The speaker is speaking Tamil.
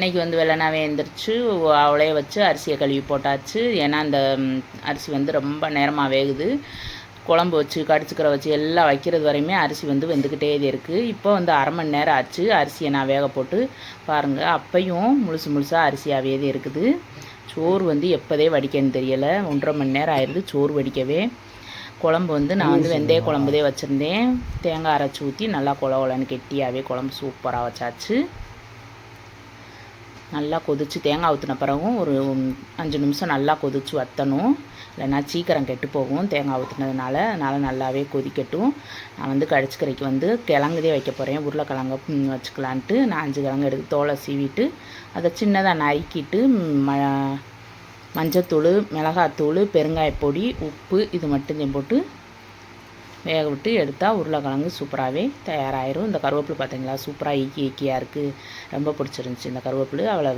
இன்றைக்கி வந்து வெள்ளனாவே எழுந்திரிச்சு அவளே வச்சு அரிசியை கழுவி போட்டாச்சு. ஏன்னா அந்த அரிசி வந்து ரொம்ப நேரமாக வேகுது. குழம்பு வச்சு கடிச்சுக்கிற வச்சு எல்லாம் வைக்கிறது வரையுமே அரிசி வந்து வெந்துக்கிட்டே இருக்குது இப்போ வந்து அரை மணி நேரம் ஆச்சு. அரிசியை நான் வேக போட்டு பாருங்கள் அப்பையும் முழுசு முழுசாக அரிசியாகவே இருக்குது. சோறு வந்து எப்போதே வடிக்கன்னு தெரியலை. ஒன்றரை மணி நேரம் ஆயிடுது சோறு வடிக்கவே. குழம்பு வந்து நான் வந்து வெந்தய குழம்புதே வச்சுருந்தேன். தேங்காய் அரைச்சி ஊற்றி நல்லா குழ குழன்னு கெட்டியாகவே குழம்பு சூப்பராக வச்சாச்சு. நல்லா கொதிச்சு தேங்காய் ஊற்றின பிறகும் ஒரு அஞ்சு நிமிஷம் நல்லா கொதிச்சு வற்றணும் இல்லைன்னா சீக்கிரம் கெட்டு போகும் தேங்காய் ஊற்றினதுனால அதனால் நல்லாவே கொதிக்கட்டும். நான் வந்து கடிச்சுக்கரைக்கு வந்து கிழங்குதே வைக்க போகிறேன் உருளைக்கிழங்க வச்சுக்கலான்ட்டு நான் அஞ்சு கிழங்கு எடுத்து தோலை சீவிட்டு அதை சின்னதாக நறுக்கிட்டு ம மஞ்சத்தூள் மிளகாத்தூள் பெருங்காயப்பொடி உப்பு இது மட்டும் போட்டு வேக விட்டு எடுத்தால் உருளைக்கிழங்கு சூப்பராகவே தயாராகிடும் இந்த கருவேப்பிலை பார்த்தீங்களா? சூப்பராக ஈக்கி ஈக்கியாக இருக்குது ரொம்ப பிடிச்சிருந்துச்சி. இந்த கருவேப்பிலை அவ்வளோ